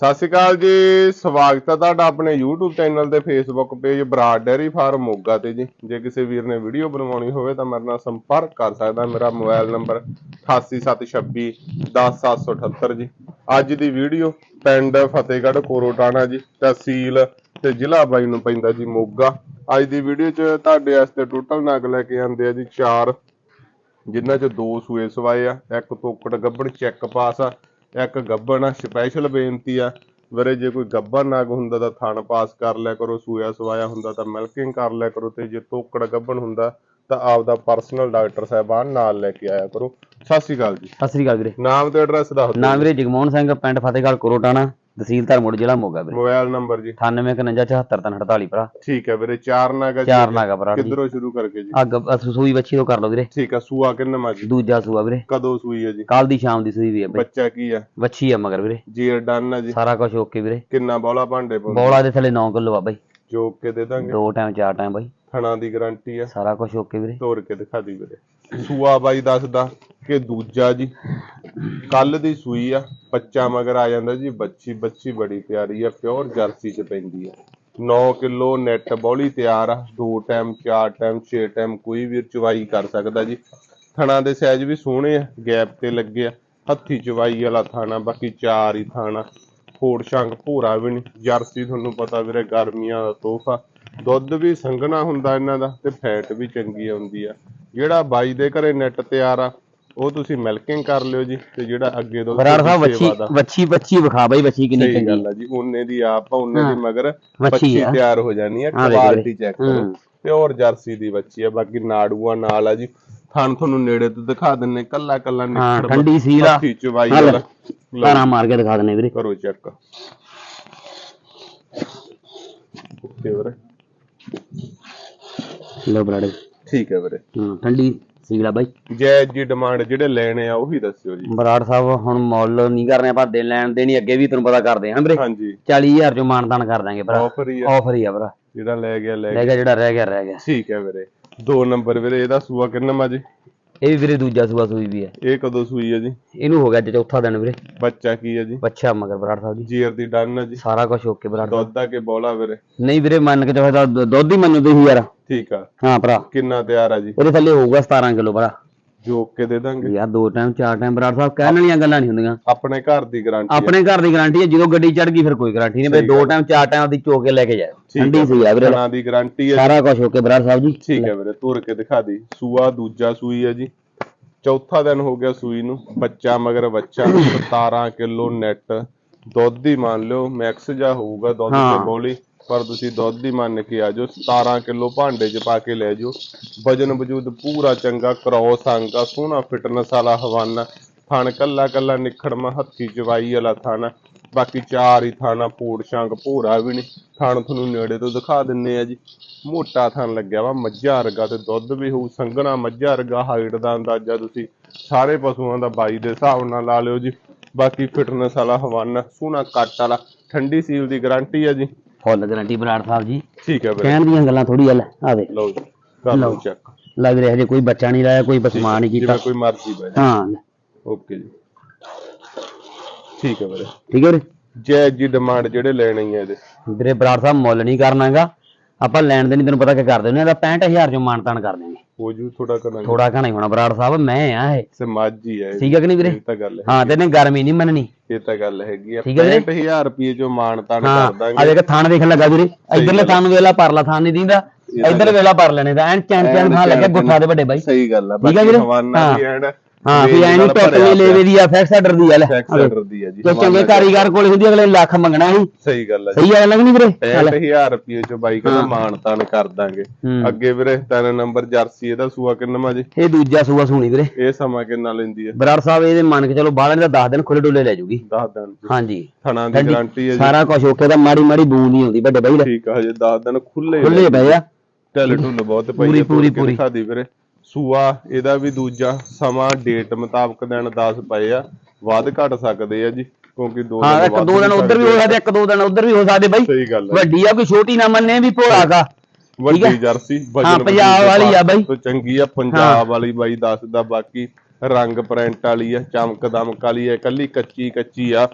ਸਤਿ ਸ਼੍ਰੀ ਅਕਾਲ ਜੀ, ਸਵਾਗਤ ਹੈ ਤੁਹਾਡਾ ਆਪਣੇ YouTube ਚੈਨਲ ਤੇ Facebook page Broad dairy farm Moga ਤੇ ਜੀ। ਜੇ ਕਿਸੇ ਵੀਰ ਨੇ ਵੀਡੀਓ ਬਣਵਾਉਣੀ ਹੋਵੇ ਤਾਂ ਮੇਰੇ ਨਾਲ ਸੰਪਰਕ ਕਰ ਸਕਦਾ, ਮੇਰਾ ਮੋਬਾਈਲ ਨੰਬਰ 8876 10778 ਜੀ। ਅੱਜ ਦੀ ਵੀਡੀਓ ਪਿੰਡ ਫਤਿਹਗੜ੍ਹ ਕੋਰੋਟਾਣਾ ਜੀ, ਤਹਿਸੀਲ ਤੇ ਜ਼ਿਲ੍ਹਾ ਬਾਈ ਨੂੰ ਪੈਂਦਾ ਜੀ ਮੋਗਾ। ਅੱਜ ਦੀ ਵੀਡੀਓ 'ਚ ਤੁਹਾਡੇ ਵਾਸਤੇ ਟੋਟਲ ਨਗ ਲੈ ਕੇ ਆਂਦੇ ਆ ਜੀ ਚਾਰ, ਜਿਨ੍ਹਾਂ 'ਚ ਦੋ ਸੂਏ ਸਵਾਏ ਆ, ਇੱਕ ਤੋਕੜ ਗੱਬੜ ਚੈੱਕ ਪਾਸ ਆ ਇੱਕ ਗੱਬਣ ਆ ਸਪੈਸ਼ਲ ਬੇਨਤੀ ਆ ਵੀਰੇ ਜੇ ਕੋਈ ਗੱਬਣ ਨਾਗ ਹੁੰਦਾ ਤਾਂ ਥਣ ਪਾਸ ਕਰ ਲਿਆ ਕਰੋ ਸੂਆ ਸਵਾਇਆ ਹੁੰਦਾ ਤਾਂ ਮਿਲਕਿੰਗ ਕਰ ਲਿਆ ਕਰੋ ਤੇ ਜੇ ਤੋਕੜ ਗੱਬਣ ਹੁੰਦਾ ਤਾਂ ਆਪਦਾ ਪਰਸਨਲ ਡਾਕਟਰ ਸਾਹਿਬਾਨ ਨਾਲ ਲੈ ਕੇ ਆਇਆ ਕਰੋ। ਸਤਿ ਸ਼੍ਰੀ ਅਕਾਲ ਜੀ। ਸਤਿ ਸ੍ਰੀ ਅਕਾਲ ਵੀਰੇ। ਨਾਮ ਤੇ ਐਡਰੈਸ ਦੱਸ ਦਿਓ। ਨਾਮ ਵੀਰੇ ਜਗਮੋਹਨ ਸਿੰਘ ਪਿੰਡ ਫਤਿਹਗੜ੍ਹ ਕੋਰੋਟਾਣਾ ਤਹਿਸੀਲ ਧਰਮੋੜ ਜ਼ਿਲ੍ਹਾ ਮੋਗਾ ਵੀਰੇ। ਮੋਬਾਈਲ ਨੰਬਰ ਜੀ। 9851747348 ਭਰਾ। ਠੀਕ ਹੈ ਵੀਰੇ ਚਾਰ ਨਾਗਾ ਜੀ। ਚਾਰ ਨਾਗਾ ਭਰਾ ਜੀ। ਕਿੱਧਰੋਂ ਸ਼ੁਰੂ ਕਰਕੇ ਜੀ? ਅੱਗ ਸੂਈ ਬੱਚੀ ਤੋਂ ਕਰ ਲਓ ਵੀਰੇ। ਠੀਕ ਆ ਸੂਆ ਕਿੰਨਾ ਮਾ ਜੀ? ਦੂਜਾ ਸੂਆ ਵੀਰੇ। ਕਦੋਂ ਸੂਈ ਹੈ ਜੀ? ਕੱਲ ਦੀ ਸ਼ਾਮ ਦੀ ਸੂਈ ਵੀ ਹੈ ਬਈ। ਬੱਚਾ ਕੀ ਆ ਬੱਚੀ ਆ ਮਗਰ ਵੀਰੇ। ਜੀਰ ਡਨ ਆ ਜੀ। ਸਾਰਾ ਕੁਝ ਓਕੇ ਵੀਰੇ। ਕਿੰਨਾ ਬੌਲਾ ਭਾਂਡੇ ਪਾਉਂਦੇ? ਬੋਲਾ ਦੇ ਥੱਲੇ 9 ਕਿਲੋ ਆ ਬਾਈ। ਜੋਕ ਕੇ ਦੇ ਦਾਂਗੇ। ਦੋ ਟਾਈਮ ਚਾਰ ਟਾਈਮ ਬਾਈ। ਥਣਾ ਦੀ ਗਾਰੰਟੀ ਆ ਸਾਰਾ ਕੁਝ ਓਕੇ ਵੀਰੇ। ਤੋੜ ਕੇ ਦਿਖਾ ਦੀ ਵੀਰੇ। ਸੂਆ ਬਾਈ ਦੱਸਦਾ ਕਿ ਦੂਜਾ ਜੀ। ਕੱਲ ਦੀ ਸੂਈ ਆ। ਬੱਚਾ ਮਗਰ ਆ ਜਾਂਦਾ ਜੀ, ਬੱਚੀ ਬੱਚੀ ਬੜੀ ਪਿਆਰੀ ਆ, ਪਿਓਰ ਜਰਸੀ ਚ ਪੈਂਦੀ ਆ। 9 ਕਿਲੋ ਨੈਟ ਬੌਲੀ ਤਿਆਰ ਆ, ਦੋ ਟਾਈਮ, ਚਾਰ ਟਾਈਮ, ਛੇ ਟਾਈਮ ਕੋਈ ਵੀ ਚਵਾਈ ਕਰ ਸਕਦਾ ਜੀ। ਥਣਾ ਦੇ ਸਾਈਜ਼ ਵੀ ਸੋਹਣੇ ਆ, ਗੈਪ ਤੇ ਲੱਗੇ ਆ, ਹੱਥੀ ਚਵਾਈ ਵਾਲਾ ਥਾਣਾ, ਬਾਕੀ ਚਾਰ ਹੀ ਥਾਣਾ। ਫੋੜ ਸ਼ੰਗ ਭੂਰਾ ਵੀ ਨਹੀਂ, ਜਰਸੀ ਤੁਹਾਨੂੰ ਪਤਾ ਵੀਰੇ ਗਰਮੀਆਂ ਦਾ ਤੋਹਫਾ। ਦੁੱਧ ਵੀ ਸੰਘਣਾ ਹੁੰਦਾ ਇਹਨਾਂ ਦਾ ਤੇ ਫੈਟ ਵੀ ਚੰਗੀ ਆਉਂਦੀ ਆ। ਜਿਹੜਾ ਬਾਈ ਦੇ ਘਰੇ ਨੈਟ ਤਿਆਰ ਆ ਉਹ ਤੁਸੀਂ ਮਿਲਕਿੰਗ ਕਰ ਲਿਓ ਜੀ ਤੇ ਜਿਹੜਾ ਅੱਗੇ ਦੁੱਧ ਬਰਾੜ ਸਾਹਿਬ ਦੀ ਦਾ ਬੱਚੀ ਬੱਚੀ ਵਿਖਾ ਬਾਈ ਬੱਚੀ ਕਿੰਨੀ ਚੰਗੀ। ਗੱਲ ਆ ਜੀ ਉਹਨੇ ਦੀ ਆਪ ਆ ਉਹਨੇ। ਦੀ ਮਗਰ ਵੱਛੀ। ਤਿਆਰ ਹੋ ਜਾਣੀ ਆ ਕੁਆਲਿਟੀ। ਚੈੱਕ ਕਰੋ। ਪਿਓਰ ਜਰਸੀ ਦੀ ਬੱਚੀ ਆ ਬਾਕੀ ਨਾੜੂਆਂ ਨਾਲ ਆ ਜੀ। ਥਣ ਤੁਹਾਨੂੰ ਨੇੜੇ ਤੋਂ ਦਿਖਾ ਦਿੰਨੇ ਕੱਲਾ ਕੱਲਾ ਹਾਂ ਨਿਕੜ ਠੰਡੀ ਸੀਲ ਆ। ਹੱਥੀ ਚਵਾਈ ਵਾਲਾ। ਤਾਰਾ ਮਾਰ ਕੇ ਦਿਖਾ ਦਨੇ ਵੀਰੇ। ਕਰੋ ਚੈੱਕ ਓਕੇ ਵੀਰੇ। ਲੋ ਬਰਾੜੇ। ਠੀਕ ਹੈ ਵੀਰੇ। ਹਾਂ ਠੰਡੀ ਸੀਲ ਆ ਬਾਈ। ਜੈ ਜੀ ਡਿਮਾਂਡ ਜਿਹੜੇ ਲੈਣੇ ਆ ਉਹੀ ਦੱਸਿਓ ਜੀ। ਬਰਾੜ ਸਾਹਿਬ ਹੁਣ ਮੁੱਲ ਨਹੀਂ ਕਰਨੇ ਆਪਾਂ ਦੇ ਲੈਣ ਦੇਣੀ ਅੱਗੇ ਵੀ ਤੁਹਾਨੂੰ ਪਤਾ ਕਰਦੇ ਹਾਂ ਵੀਰੇ। ਹਾਂਜੀ। 40000 ਚੋਂ ਮਾਨਦਾਨ ਕਰ ਦਾਂਗੇ ਭਰਾ। ਆਫਰ ਹੀ ਆ। ਆਫਰ ਹੀ ਆ ਭਰਾ। ਜਿਹੜਾ ਲੈ ਗਿਆ ਲੈ ਗਿਆ। ਜਿਹੜਾ ਰਹਿ ਗਿਆ ਰਹਿ ਗਿਆ। ਠੀਕ ਹੈ ਵੀਰੇ। ਦੋ ਨੰਬਰ ਵੀਰੇ ਇਹਦਾ ਸੂਆ ਕਿੰਨਾ ਮਾ ਜੀ? ਇਹ ਵੀ ਵੀਰੇ ਦੂਜਾ ਸੂਆ ਸੂਈ ਵੀ ਹੈ ਇਹ ਕਦੋਂ ਸੂਈ ਹੈ ਜੀ? ਇਹਨੂੰ ਹੋ ਗਿਆ ਅੱਜ ਚੌਥਾ ਦਿਨ ਵੀਰੇ। ਬੱਚਾ ਕੀ ਹੈ ਜੀ? ਬੱਚਾ ਮਗਰ ਬਰਾੜ ਸਾਹਿਬ ਜੀ। ਜੀਰ ਦੀ ਡਨ ਹੈ ਜੀ। ਸਾਰਾ ਕੁਝ ਓਕੇ ਬਰਾੜ ਦੁੱਧ ਆ ਕੇ ਬੋਲਾ ਵੀਰੇ। ਨਹੀਂ ਵੀਰੇ ਮੰਨ ਕੇ ਚੱਲੋ ਤਾਂ ਦੁ- ਦੁੱਧ ਹੀ ਮੰਨੋ ਤੁਸੀਂ ਯਾਰ। ਠੀਕ ਆ। ਹਾਂ ਭਰਾ। ਕਿੰਨਾ ਤਿਆਰ ਆ ਜੀ? ਇਹਦੇ ਥੱਲੇ ਹੋਊਗਾ 17 ਕਿਲੋ ਭਰਾ। ਜੋਕ ਕੇ ਦੇ ਦਾਂਗੇ? ਯਾਰ ਦੋ ਟਾਈਮ ਚਾਰ ਟਾਈਮ ਬਰਾੜ ਸਾਹਿਬ ਕਹਿਣ ਵਾਲੀਆਂ ਗੱਲਾਂ ਨਹੀਂ ਹੁੰਦੀਆਂ। ਆਪਣੇ ਘਰ ਦੀ ਗਾਰੰਟੀ ਆਪਣੇ ਘਰ ਦੀ ਗਾਰੰਟੀ ਹੈ ਜਦੋਂ ਗੱਡੀ ਚੜ ਗਈ ਫਿਰ ਕੋਈ ਗਾਰੰਟੀ ਨਹੀਂ। ਬਈ ਦੋ। ਟਾਈਮ ਚਾਰ ਟਾਈਮ ਦੀ ਚੋ ਕੇ ਲੈ ਕੇ ਜਾਓ ਠੰਡੀ ਸੀ ਆ ਵੀਰੇ। ਦੀ ਗਾਰੰਟੀ ਹੈ ਸਾਰਾ ਕੁਝ ਓਕੇ ਬਰਾੜ ਸਾਹਿਬ ਜੀ। ਠੀਕ ਹੈ ਵੀਰੇ ਤੁਰ ਕੇ ਦਿਖਾ ਦੀ। ਸੂਆ ਦੂਜਾ ਸੂਈ ਹੈ ਜੀ। ਚੌਥਾ ਦਿਨ ਹੋ ਗਿਆ ਸੂਈ ਨੂੰ। ਬੱਚਾ ਮਗਰ ਬੱਚਾ। 17 ਕਿਲੋ ਨੈਟ ਦੁੱਧ ਹੀ ਮੰਨ ਲਿਓ ਮੈਕਸ ਜਾ ਹੋਊਗਾ ਦੁੱਧ। ਤੇ ਬੋਲੀ। ਪਰ ਤੁਸੀਂ ਦੁੱਧ ਹੀ ਮੰਨ ਕੇ ਆ ਜਾਓ 17 ਕਿਲੋ ਭਾਂਡੇ 'ਚ ਪਾ ਕੇ ਲੈ ਜਾਓ। ਵਜਨ ਵਜੂਦ ਪੂਰਾ ਚੰਗਾ ਕ੍ਰੋਸ ਅੰਗਾ ਸੋਹਣਾ ਫਿਟਨੈਸ ਵਾਲਾ ਹਵਾਨਾ। ਥਣ ਕੱਲਾ ਕੱਲਾ ਨਿਖੜਮਾ ਹੱਥੀ ਜਵਾਈ ਵਾਲਾ ਥਣ। ਬਾਕੀ ਚਾਰ ਹੀ ਥਾਣਾ, ਪੂੜ ਸ਼ੰਗ ਭੂਰਾ ਵੀ ਨਹੀਂ ਥਣ ਤੁਹਾਨੂੰ ਨੇੜੇ ਤੋਂ ਦਿਖਾ ਦਿੰਨੇ ਆ ਜੀ। ਮੋਟਾ ਥਣ ਲੱਗਿਆ ਵਾ, ਮੱਝਾਂ ਵਰਗਾ ਤੇ ਦੁੱਧ ਵੀ ਹੋਊ, ਸੰਘਣਾ ਮੱਝਾਂ ਵਰਗਾ ਹਾਈਟ ਦਾ ਅੰਦਾਜ਼ਾ ਤੁਸੀਂ ਸਾਰੇ ਪਸ਼ੂਆਂ ਦਾ ਬਾਈ ਦੇ ਹਿਸਾਬ ਨਾਲ ਲਾ ਲਿਓ ਜੀ। ਬਾਕੀ ਫਿਟਨੈਸ ਵਾਲਾ ਹਵਾਨਾ, ਸੋਹਣਾ ਕੱਟ ਵਾਲਾ, ਠੰਡੀ ਸੀਲ ਦੀ ਗਾਰੰਟੀ ਆ ਜੀ। Full guarantee Brar Sahib ji. ਠੀਕ ਹੈ ਵੀਰੇ ਕਹਿਣ ਦੀਆਂ ਗੱਲਾਂ ਥੋੜੀ ਹਲ ਆ ਦੇ ਲਓ ਜੀ ਕਰ ਲਓ। ਲਓ। ਚੈੱਕ ਲੈ ਵੀਰੇ ਹਜੇ ਕੋਈ ਬੱਚਾ ਨਹੀਂ ਲਾਇਆ ਕੋਈ ਪਸਮਾ ਨਹੀਂ ਕੀਤਾ। ਜਿਵੇਂ ਕੋਈ ਮਰਜ਼ੀ ਬੈ ਹਾਂ। ਓਕੇ ਜੀ। ਠੀਕ ਹੈ ਵੀਰੇ। ਠੀਕ ਹੈ ਵੀਰੇ? ਜੈ ਜੀ ਡਿਮਾਂਡ ਜਿਹੜੇ ਲੈਣੇ ਹੀ ਆ ਇਹਦੇ। ਵੀਰੇ ਬਰਾੜ ਸਾਹਿਬ ਮੁੱਲ ਨਹੀਂ ਕਰਨਾਗਾ। ਆਪਾਂ ਲੈਣ ਦੇ ਨਹੀਂ ਤੈਨੂੰ ਪਤਾ ਕਿ ਕਰ ਦਿੰਦੇ ਆ ਤਾਂ 65000 ਚੋਂ ਮਾਨਤਾਨ ਕਰ ਦੇਣਗੇ। ਉਹ ਜੂ ਥੋੜਾ ਕਰਨਾ ਥੋੜਾ ਘਣਾ ਹੀ ਹੋਣਾ ਬਰਾੜ ਸਾਹਿਬ ਮੈਂ ਆ ਇਹ। ਸੇ ਮੱਝ ਹੀ ਹੈ। ਠੀਕ ਹੈ ਕਿ ਨਹੀਂ ਵੀਰੇ? ਇਹ ਤਾਂ ਗੱਲ ਹੈ ਹਾਂ ਤੇ ਇਹਨੇ ਗਰਮੀ ਨਹੀਂ ਮੰਨਣੀ। ਇਹ ਤਾਂ ਗੱਲ ਹੈਗੀ ਆ। ਠੀਕ ਹੈ ਵੀਰੇ? 65000 ਰੁਪਏ ਚੋਂ ਮਾਣ ਤਾਣ ਹਾਂ ਕਰ ਆ ਦਾਂਗੇ ਦੇਖ ਥਾਣ ਦੇਖ ਲੱਗਾ ਵੀਰੇ। ਇਧਰਲੇ ਥਾਣ ਨੂੰ ਵੇਲਾ ਪਰਲਾ ਥਾਣ ਨਹੀਂ ਦਿੰਦਾ। ਇਧਰ ਵੇਲਾ ਪਰ ਲੈਣੇ ਦਾ ਐਨ ਚੈਨ ਚੈਨ ਥਾਂ ਲੱਗੇ ਗੁੱਠਾ ਦੇ ਵੱਡੇ ਬਾਈ। ਸਹੀ ਗੱਲ ਆ ਠੀਕ ਹੈ ਬਾਕੀ ਵੀਰੇ? ਹਵਾਨਾ ਵੀ ਹਾਂ। ਹਾਂ ਵੀ ਐ ਨਹੀਂ ਟੁੱਟ ਵੀ ਲੈਵੇ ਦੀ ਆ ਫੈਕਸ ਆਰਡਰ ਦੀ ਆ ਲੈ ਸੈਕਟਰ ਦੀ ਆ ਜੀ। ਜੇ ਚੰਗੇ ਕਾਰੀਗਰ ਕੋਲ ਹੁੰਦੀ ਅਗਲੇ ਲੱਖ ਮੰਗਣਾ ਸੀ। ਸਹੀ ਗੱਲ ਆ ਜੀ। ਸਹੀ ਗੱਲ ਨਹੀਂ ਵੀਰੇ? 65000 ਰੁਪਏ ਚੋਂ ਬਾਈ ਕਹਿੰਦਾ ਮਾਣ ਤਾਣ ਕਰ ਦਾਂਗੇ। ਅੱਗੇ ਵੀਰੇ ਤਿੰਨ ਨੰਬਰ ਜਰਸੀ ਇਹਦਾ ਸੂਆ ਕਿੰਨਾ ਜੀ? ਇਹ ਦੂਜਾ ਸੂਆ ਸੂਣੀ ਵੀਰੇ। ਇਹ ਸਮਾਂ ਕਿੰਨਾ ਲੈਂਦੀ ਹੈ? ਬਰਾੜ ਸਾਹਿਬ ਇਹਦੇ ਮੰਨ ਕੇ ਚਲੋ ਬਾਹਰ ਦਾ 10 ਦਿਨ ਖੁੱਲੇ ਡੁੱਲੇ ਲੈ ਜੂਗੀ। ਦੱਸ ਦਿਨ ਜੀ। ਹਾਂਜੀ। ਥਣਾ ਦੀ ਗਾਰੰਟੀ ਹੈ ਜੀ। ਸਾਰਾ ਕੁਝ ਓਕੇ ਦਾ ਮਾੜੀ ਮਾੜੀ ਬੂੰਦ ਨਹੀਂ ਆਉਂਦੀ ਵੱਡੇ ਬਾਈ ਠੀਕ ਆ ਹਜੇ 10 ਦਿਨ ਖੁੱਲੇ ਖੁੱਲੇ ਪਏ ਆ। ਢਿੱਲ ਢੁੱਲ ਬਹੁਤ ਪਈ ਪੂਰੀ- ਪੂਰੀ- ਪੂਰੀ। ਦਿਖਾ ਦੀ ਵੀਰੇ। ਸੂਆ ਇਹਦਾ ਵੀ ਦੂਜਾ ਸਮਾਂ ਡੇਟ ਮੁਤਾਬਕ ਦਿਨ 10 ਪਏ ਆ ਵੱਧ ਘਟ ਸਕਦੇ ਆ ਜੀ ਕਿਉਂਕਿ ਦੋ ਹਾਂ ਇੱਕ ਦੋ ਦਿਨ ਉਧਰ ਵੀ ਹੋ ਸਕਦੇ ਇੱਕ ਦੋ ਦਿਨ ਉਧਰ ਵੀ ਹੋ ਸਕਦੇ ਬਾਈ। ਸਹੀ ਗੱਲ ਵੱਡੀ ਆ ਕੋਈ ਛੋਟੀ ਨਾ ਮੰਨੇ ਵੀ ਭੋਲਾ ਕਾ। ਵੱਡੀ ਜਰਸੀ ਵਜਨ ਹਾਂ, ਪੰਜਾਬ ਵਾਲੀ ਆ ਬਾਈ। ਤੋਂ ਚੰਗੀ ਆ ਪੰਜਾਬ ਵਾਲੀ ਬਾਈ ਦੱਸਦਾ ਬਾਕੀ ਰੰਗ ਪ੍ਰਿੰਟ ਵਾਲੀ ਆ ਚਮਕ ਦਮਕ ਵਾਲੀ ਆ ਕੱਲੀ ਕੱਚੀ ਕੱਚੀ ਆ।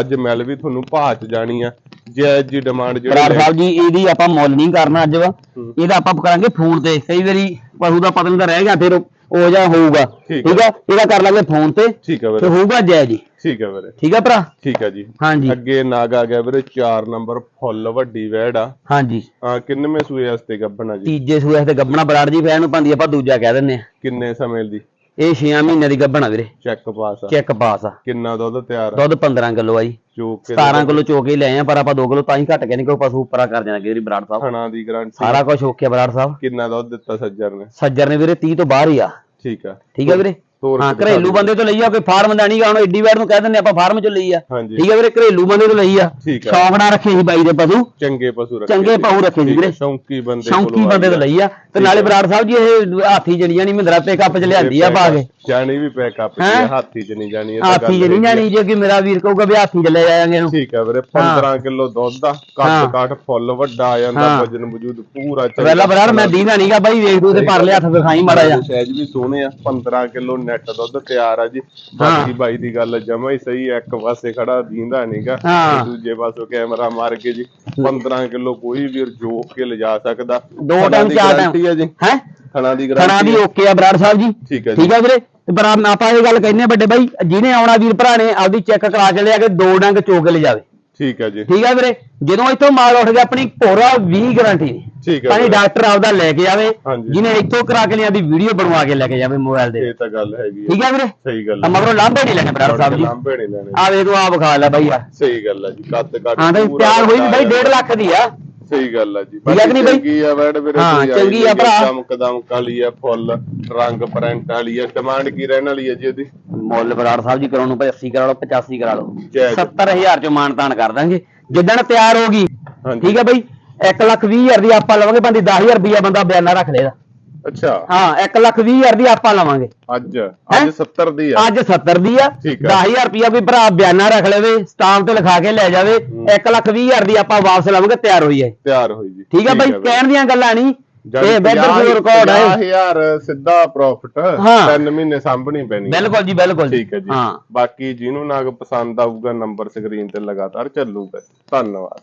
ਅੱਜ ਮਿਲ ਵੀ ਤੁਹਾਨੂੰ ਭਾਅ ਚ ਜਾਣੀ ਆ। ਜੇ ਜੀ ਡਿਮਾਂਡ ਬਰਾੜ ਜਿਹੜੀ ਸਾਹਿਬ ਜੀ ਇਹਦੀ ਆਪਾਂ ਮੁੱਲ ਨਹੀਂ ਕਰਨਾ ਅੱਜ ਵਾ। ਹੂੰ। ਇਹਦਾ ਆਪਾਂ ਕਰਾਂਗੇ ਫੋਨ ਤੇ। ਕਈ ਵਾਰੀ ਪਸ਼ੂ ਦਾ ਪਤਾ ਨਹੀਂ ਤਾਂ ਰਹਿ ਗਿਆ ਫਿਰ ਉਹ ਜਾਂ ਹੋਊਗਾ। ਠੀਕ ਆ ਇਹਦਾ ਕਰ ਲਾਂਗੇ ਫੋਨ ਤੇ। ਠੀਕ ਆ ਤੇ ਵੀਰੇ ਹੋਊਗਾ ਜੈ ਜੀ। ਠੀਕ ਆ ਵੀਰੇ। ਠੀਕ ਆ ਭਰਾ? ਠੀਕ ਆ ਜੀ। ਹਾਂਜੀ। ਅੱਗੇ ਨਾਗ ਆ ਗਿਆ ਵੀਰੇ 4 ਨੰਬਰ ਫੁੱਲ ਵੱਡੀ ਵੈੜ ਆ। ਹਾਂਜੀ। ਆ ਕਿੰਨਵੇਂ ਸੂਏ ਵਾਸਤੇ ਗੱਭਣਾ ਜੀ? ਤੀਜੇ ਸੂਏ ਤੇ ਗੱਬਣਾ ਬਰਾੜ ਜੀ ਫੈਨ ਨੂੰ ਪੰਦੀ ਆਪਾਂ ਦੂਜਾ ਕਹਿ ਦਿੰਨੇ ਆ ਕਿੰਨੇ ਸਮੇਂ ਦੀ? ਇਹ 6 ਮਹੀਨੇ ਦੀ ਗੱਬਣਾ ਵੀਰੇ। ਚੈੱਕ ਪਾਸ ਆ। ਚੈੱਕ ਪਾਸ ਆ। ਕਿੰਨਾ ਦੁੱਧ ਤਿਆਰ ਆ? ਦੁੱਧ 15 ਕਿਲੋ ਆ ਜੀ। ਜੋ ਕਿ 17 ਕਿਲੋ ਚੋ ਕੇ ਹੀ ਲਏ ਆ ਪਰ ਆਪਾਂ 2 ਕਿਲੋ ਤਾਂ ਹੀ ਘੱਟ ਕੇ ਨਹੀਂ ਕੋਈ ਪਸ਼ੂ ਉੱਪਰਾ ਕਰ ਜਾਣਾ ਕਿਹੜੀ ਬਰਾੜ ਸਾਹਿਬ। ਥਣਾ ਦੀ ਗਾਰੰਟੀ ਸਾਰਾ ਕੁਝ ਓਕੇ ਬਰਾੜ ਸਾਹਿਬ। ਕਿੰਨਾ ਦੁੱਧ ਦਿੱਤਾ ਸੱਜਰ ਨੇ? ਸੱਜਰ ਨੇ ਵੀਰੇ 30 ਤੋਂ ਬਾਹਰ ਹੀ ਆ। ਠੀਕ ਆ। ਠੀਕ ਆ ਵੀਰੇ? ਹਾਂ ਘਰੇਲੂ ਬੰਦੇ ਤੋਂ ਲਈ ਆ ਕੋਈ ਫਾਰਮ ਦਾ ਨਹੀਂਗਾ ਹੁਣ ਏਡੀ ਵਾਰ ਨੂੰ ਕਹਿ ਦਿੰਦੇ ਆਪਾਂ ਫਾਰਮ ਚੋਂ ਲਈ ਆ। ਠੀਕ ਆ ਵੀਰੇ ਘਰੇਲੂ ਬੰਦੇ ਤੋਂ ਲਈ ਆ। ਸ਼ੌਂਕ ਨਾਲ ਰੱਖੇ ਸੀ ਬਾਈ ਦੇ ਪਸ਼ੂ। ਚੰਗੇ ਪਸ਼ੂ ਰੱਖੇ ਚੰਗੇ। ਪਸ਼ੂ ਰੱਖੇ ਆ, ਵੀਰੇ। ਸ਼ੌਂਕੀ ਬੰਦੇ ਸ਼ੌਂਕੀ ਬੰਦੇ ਤੋਂ। ਲਈ ਆ। ਤੇ ਨਾਲੇ ਬਰਾੜ ਸਾਹਿਬ ਜੀ ਇਹ ਹਾਥੀ ਜੜੀਆਂ ਨਹੀਂ ਮਹਿੰਦਰਾ ਪੇ ਕੱਪ ਚ ਲਿਆਂਦੀ ਆ ਪਾ ਕੇ। ਜਾਣੀ ਵੀ ਪੈਕਅਪ ਜੀ? ਹਾਥੀ ਚ ਨਹੀਂ ਜਾਣੀ ਇਹ ਹਾਥੀ ਚ ਨਹੀਂ। ਜਾਣੀ ਜੇ ਕਿ ਮੇਰਾ ਵੀਰ ਕਹੂਗਾ ਵੀ ਹਾਥੀ ਚ ਲੈ ਜਾਵਾਂਗੇ ਇਹਨੂੰ। ਠੀਕ ਆ ਵੀਰੇ 15 ਕਿਲੋ ਦੁੱਧ ਹਾਂ। ਕੱਟ ਕੱਟ ਫੁੱਲ ਵੱਡਾ ਆ ਜਾਂਦਾ। ਵਜਨ ਵਜੂਦ ਪੂਰਾ ਪਹਿਲਾਂ ਬਰਾੜ ਮੈਂ ਦੀਨਾ ਨਹੀਂਗਾ ਬਾਈ ਵੇਖ ਤੂੰ ਤੇ ਪਰ ਲਿਆ ਹੱਥ ਵਿਖਾਈ ਮਾੜਾ ਜਾ ਸਾਈਜ਼ ਵੀ ਸੋਹਣੇ ਆ 15 ਕਿਲੋ ਨੈਟ ਦੁੱਧ ਤਿਆਰ ਆ ਜੀ। ਬਾਕੀ ਬਾਈ ਦੀ ਗੱਲ ਜਮਾ ਹੀ ਸਹੀ ਆ, ਇੱਕ ਪਾਸੇ ਖੜਾ ਦੀਂਦਾ ਨਹੀਂਗਾ ਹਾਂ। ਦੂਜੇ ਪਾਸੋਂ ਕੈਮਰਾ ਮਾਰ ਕੇ ਜੀ 15 ਕਿਲੋ ਕੋਈ ਵੀਰ ਜੋਕ ਕੇ ਲਿਜਾ ਸਕਦਾ। ਦੋ ਥਣਾ ਟਾਈਮ ਦੀ ਚਾਰ guarantee ਆ ਜੀ। ਹੈ? ਥਣਾ ਦੀ ਥਣਾ ਗਾਰੰਟੀ ਦੀ ਓਕੇ ਆ। ਬਰਾੜ ਸਾਹਿਬ ਜੀ। ਠੀਕ ਹੈ ਜੀ। ਠੀਕ ਆ ਵੀਰੇ? ਤੇ ਪਰ ਆਪ- ਆਪਾਂ ਇਹ ਗੱਲ ਕਹਿੰਦੇ ਆ ਵੱਡੇ ਬਾਈ ਜਿਹਨੇ ਆਉਣਾ ਵੀਰ ਭਰਾ ਨੇ ਆਪਦੀ ਚੈੱਕ ਕਰਾ ਕੇ ਲਿਆ ਕੇ ਦੋ ਡੰਗ ਚੋ ਕੇ ਲਿਜਾਵੇ। ਠੀਕ ਹੈ ਜੀ। ਠੀਕ ਆ ਵੀਰੇ? ਜਦੋਂ ਇੱਥੋਂ ਮਾਲ ਉੱਠ ਗਿਆ ਆਪਣੀ ਪੂਰਾ 20 ਗਾਰੰਟੀ ਠੀਕ ਹੈ ਵੀਰੇ। ਡਾਕਟਰ ਆਪਦਾ ਲੈ ਕੇ ਆਵੇ। ਜਿਹਨੇ ਇੱਥੋਂ ਕਰਾ ਕੇ ਲਿਆ ਦੀ ਵੀਡੀਓ ਬਣਵਾ ਕੇ ਲੈ ਕੇ ਜਾਵੇ ਮੋਬਾਈਲ ਦੇ ਇਹ ਤਾਂ ਗੱਲ ਹੈਗੀ ਆ। ਠੀਕ ਆ ਵੀਰੇ? ਸਹੀ ਗੱਲ ਆ। ਆ ਮਗਰੋਂ ਲਾਂਭੇ ਨਹੀਂ ਲੈਣੇ ਬਰਾੜ ਸਾਹਿਬ ਜੀ। ਲਾਂਭੇ ਨਹੀਂ ਲੈਣੇ। ਆ ਵੇ ਤੂੰ ਆ ਵਿਖਾ ਲੈ ਬਾਈ ਯਾਰ ਸਹੀ ਗੱਲ ਆ ਜੀ ਕੱਦ ਕੱਦ ਹਾਂ ਤੇ ਤਿਆਰ ਹੋਈ ਵੀ ਬਾਈ ਆ। 1.5 ਲੱਖ ਦੀ ਆ। ਸਹੀ ਗੱਲ ਆ ਜੀ। ਠੀਕ ਆ ਕਿ ਨਹੀਂ ਬਾਈ? ਚੰਗੀ ਆ ਵੈੜ ਵੀਰੇ ਹਾਂ, ਚੰਗੀ ਆ ਭਰਾ। ਚਮਕ ਦਮਕ ਵਾਲੀ ਆ ਫੁੱਲ ਰੰਗ ਪ੍ਰਿੰਟ ਵਾਲੀ ਆ ਡਿਮਾਂਡ ਕੀ ਰਹਿਣ ਵਾਲੀ ਆ ਜੀ ਉਹਦੀ? ਮੁੱਲ ਬਰਾੜ ਸਾਹਿਬ ਜੀ ਕਰਾਉਣ ਨੂੰ ਭਾਈ 80 ਕਰਾ ਲਓ 85 ਕਰਾ ਲਓ। ਜੈ ਜੀ। 70000 ਚ ਮਾਨਤਾਨ ਕਰ ਦਾਂਗੇ। ਜਿੱਦਣ ਤਿਆਰ ਹੋ ਗਈ। ਠੀਕ ਹੈ ਬਾਈ। 1 ਲੱਖ 20 ਹਜ਼ਾਰ ਦੀ ਆਪਾਂ ਲਵਾਂਗੇ ਬੰਦੀ 10000 ਰੁਪਇਆ ਬੰਦਾ ਬਿਆਨਾ ਰੱਖ ਲੇਗਾ ਅੱਛਾ। ਹਾਂ 1 ਲੱਖ 20 ਹਜ਼ਾਰ ਦੀ ਆਪਾਂ ਲਵਾਂਗੇ। ਅੱਜ ਅੱਜ 70 ਦੀ ਆ। ਅੱਜ 70 ਦੀ ਆ। ਠੀਕ ਆ। 10000 ਰੁਪਇਆ ਕੋਈ ਭਰਾ ਬਿਆਨਾ ਰੱਖ ਲਵੇ ਸਟਾਂਪ ਤੇ ਲਿਖਾ ਕੇ ਲੈ ਜਾਵੇ 1 ਲੱਖ 20 ਹਜ਼ਾਰ ਦੀ ਆਪਾਂ ਵਾਪਸ ਲਵਾਂਗੇ ਤਿਆਰ ਹੋਈ ਹੈ ਤਿਆਰ ਹੋਈ ਜੀ। ਠੀਕ ਹੈ ਬਾਈ। ਕਹਿਣ ਦੀਆਂ ਗੱਲਾਂ ਨਹੀਂ। ਇਹ ਪੰਜਾਹ- ਦੀ ਰਿਕਾਰਡ ਹੈ 50000 ਸਿੱਧਾ ਪ੍ਰੋਫਿਟ ਹਾਂ। 3 ਮਹੀਨੇ ਸਾਂਭਣੀ ਪੈਣੀ। ਬਿਲਕੁਲ ਜੀ ਬਿਲਕੁਲ ਠੀਕ ਹੈ ਜੀ। ਹਾਂ। ਬਾਕੀ ਜਿਹਨੂੰ ਨਾਗ ਪਸੰਦ ਆਊਗਾ ਨੰਬਰ ਸਕਰੀਨ ਤੇ ਲਗਾਤਾਰ ਚੱਲੂਗਾ ਧੰਨਵਾਦ।